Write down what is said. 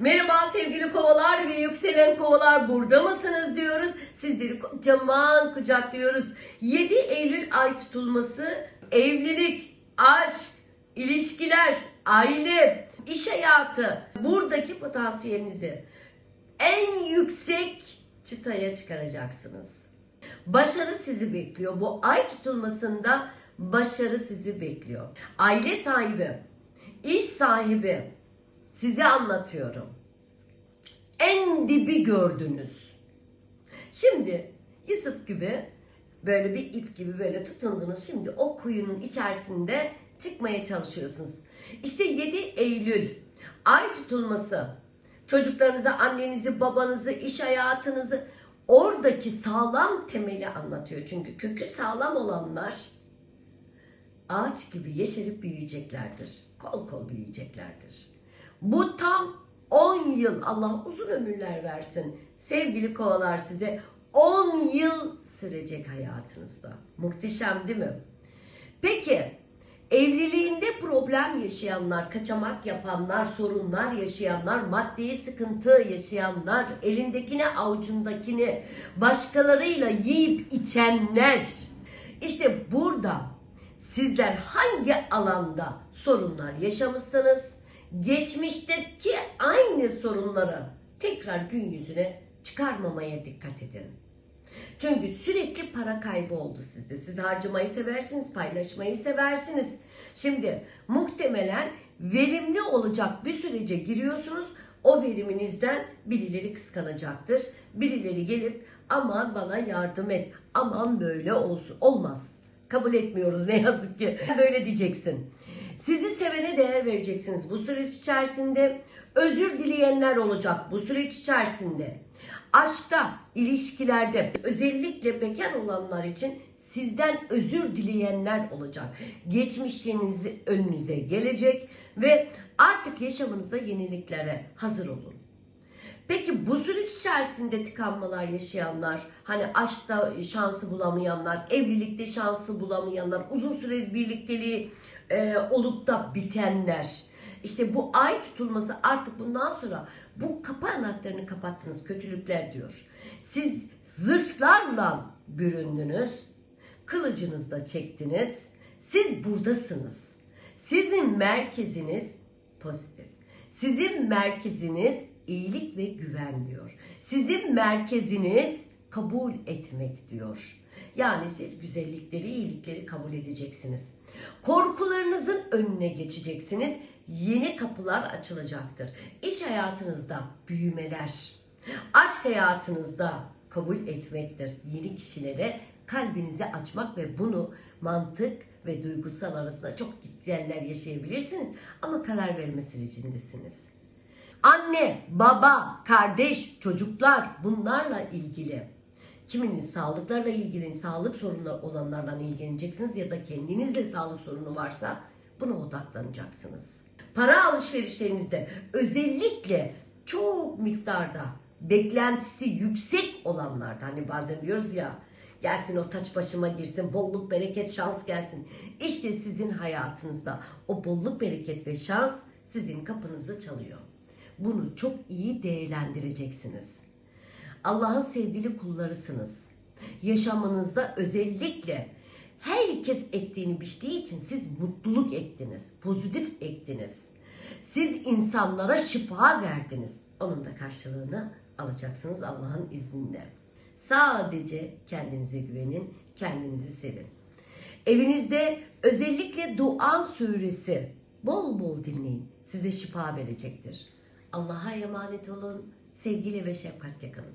Merhaba sevgili kovalar ve yükselen kovalar burada mısınız diyoruz. Sizleri kocaman kucaklıyoruz. 7 Eylül ay tutulması evlilik, aşk, ilişkiler, aile, iş hayatı buradaki potansiyelinizi en yüksek çıtaya çıkaracaksınız. Başarı sizi bekliyor. Bu ay tutulmasında başarı sizi bekliyor. Aile sahibi, iş sahibi size anlatıyorum. En dibi gördünüz. Şimdi Yusuf gibi böyle bir ip gibi böyle tutundunuz. Şimdi o kuyunun içerisinde çıkmaya çalışıyorsunuz. İşte 7 Eylül ay tutulması çocuklarınızı, annenizi, babanızı, iş hayatınızı oradaki sağlam temeli anlatıyor. Çünkü kökü sağlam olanlar ağaç gibi yeşerip büyüyeceklerdir. Kol kol büyüyeceklerdir. Bu tam 10 yıl Allah uzun ömürler versin. Sevgili kovalar size 10 yıl sürecek hayatınızda. Muhteşem değil mi? Peki evliliğinde problem yaşayanlar, kaçamak yapanlar, sorunlar yaşayanlar, maddi sıkıntı yaşayanlar, elindekini avucundakini başkalarıyla yiyip içenler. İşte burada sizler hangi alanda sorunlar yaşamışsınız? Geçmişteki aynı sorunları tekrar gün yüzüne çıkarmamaya dikkat edin. Çünkü sürekli para kaybı oldu sizde. Siz harcamayı seversiniz, paylaşmayı seversiniz. Şimdi muhtemelen verimli olacak bir sürece giriyorsunuz. O veriminizden birileri kıskanacaktır. Birileri gelip aman bana yardım et, aman böyle olsun. Olmaz. Kabul etmiyoruz ne yazık ki. Böyle diyeceksin. Sizi sevene değer vereceksiniz bu süreç içerisinde. Özür dileyenler olacak bu süreç içerisinde. Aşkta, ilişkilerde, özellikle bekar olanlar için sizden özür dileyenler olacak. Geçmişliğiniz önünüze gelecek ve artık yaşamınızda yeniliklere hazır olun. Peki bu süreç içerisinde tıkanmalar yaşayanlar, hani aşkta şansı bulamayanlar, evlilikte şansı bulamayanlar, uzun süreli birlikteliği e, olup da bitenler. İşte bu ay tutulması artık bundan sonra bu kapı anahtarını kapattınız kötülükler diyor. Siz zırhlarla büründünüz, kılıcınızı da çektiniz. Siz buradasınız. Sizin merkeziniz pozitif. Sizin merkeziniz iyilik ve güven diyor. Sizin merkeziniz kabul etmek diyor. Yani siz güzellikleri, iyilikleri kabul edeceksiniz. Korkularınızın önüne geçeceksiniz. Yeni kapılar açılacaktır. İş hayatınızda büyümeler, aşk hayatınızda kabul etmektir. Yeni kişilere kalbinizi açmak ve bunu mantık ve duygusal arasında çok yerler yaşayabilirsiniz ama karar verme sürecindesiniz. Anne, baba, kardeş, çocuklar bunlarla ilgili kiminiz sağlıklarla ilgili sağlık sorunları olanlarla ilgileneceksiniz ya da kendinizle sağlık sorunu varsa buna odaklanacaksınız. Para alışverişlerinizde özellikle çok miktarda beklentisi yüksek olanlarda hani bazen diyoruz ya gelsin o taç başıma girsin bolluk bereket şans gelsin. İşte sizin hayatınızda o bolluk bereket ve şans sizin kapınızı çalıyor. Bunu çok iyi değerlendireceksiniz. Allah'ın sevgili kullarısınız. Yaşamınızda özellikle herkes ektiğini biçtiği için siz mutluluk ettiniz, pozitif ettiniz. Siz insanlara şifa verdiniz. Onun da karşılığını alacaksınız Allah'ın izniyle. Sadece kendinize güvenin, kendinizi sevin. Evinizde özellikle Duan suresi bol bol dinleyin. Size şifa verecektir. Allah'a emanet olun. Sevgiyle ve şefkatle kalın.